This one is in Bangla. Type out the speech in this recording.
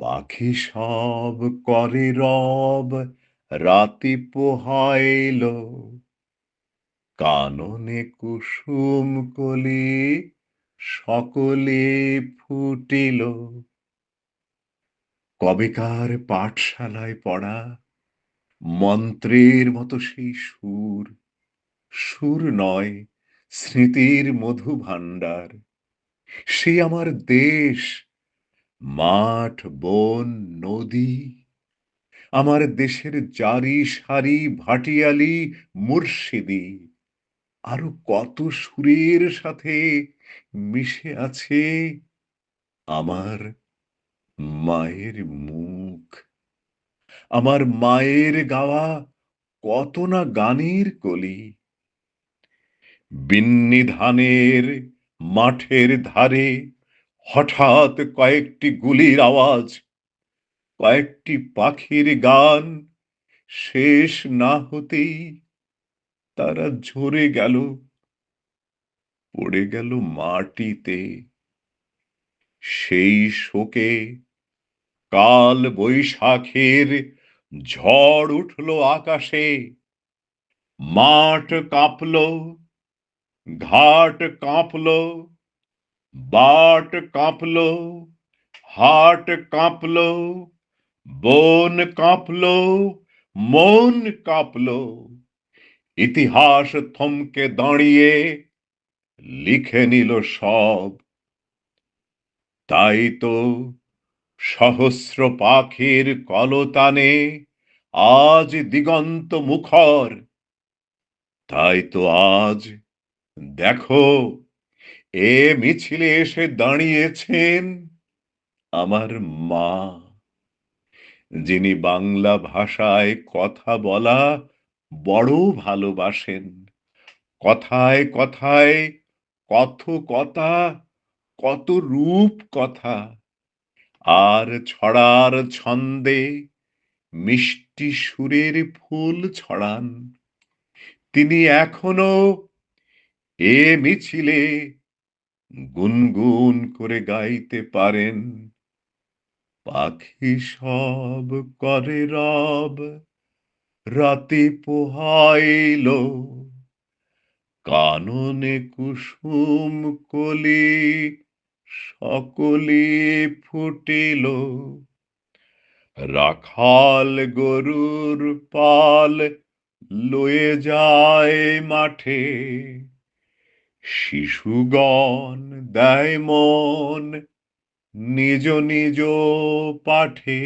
পাখি সব করে রব, রাতি পোহাইল। কাননে কুসুম কলি সকলে ফুটিল। কবেকার পাঠশালায় পড়া মন্ত্রের মতো সেই সুর। সুর নয়, স্মৃতির মধু ভাণ্ডার সে আমার দেশ মাঠ, বন, নদী, আমার দেশের জারি সারি, ভাটিয়ালি, মুর্শিদি, আরও কত সুরের সাথে মিশে আছে আমার মায়ের মুখ। আমার মায়ের গাওয়া কত না গানের কলি। বিন্নি ধানের মাঠের ধারে হঠাৎ কয়েকটি গুলির আওয়াজ, কয়েকটি পাখির গান শেষ না হতেই তারা ঝরে গেল, পড়ে গেল মাটিতে। সেই শোকে কাল বৈশাখের ঝড় উঠল আকাশে, মাঠ কাঁপল, ঘাট কাঁপল বাট কাঁপল হাট কাঁপল বন কাঁপল মন কাঁপল ইতিহাস থমকে দাঁড়িয়ে লিখে নিল সব তাই তো সহস্র পাখির কলতানে আজ দিগন্ত মুখর তাই তো আজ দেখো এ মিছিলে এসে দাঁড়িয়েছেন আমার মা, যিনি বাংলা ভাষায় কথা বলা বড় ভালোবাসেন। কথায় কথায় কথ কথা কত রূপ কথা, আর ছড়ার ছন্দে মিষ্টি সুরের ফুল ছড়ান। তিনি এখনও এ মিছিলে গুনগুন করে গাইতে পারেন। পাখি সব করে রব, রাতে পোহাইল। কাননে কুসুম কলি সকলে ফুটিল। রাখাল গরুর পাল লয়ে যায় মাঠে। শিশুগণ দেয় মন নিজ নিজ পাঠে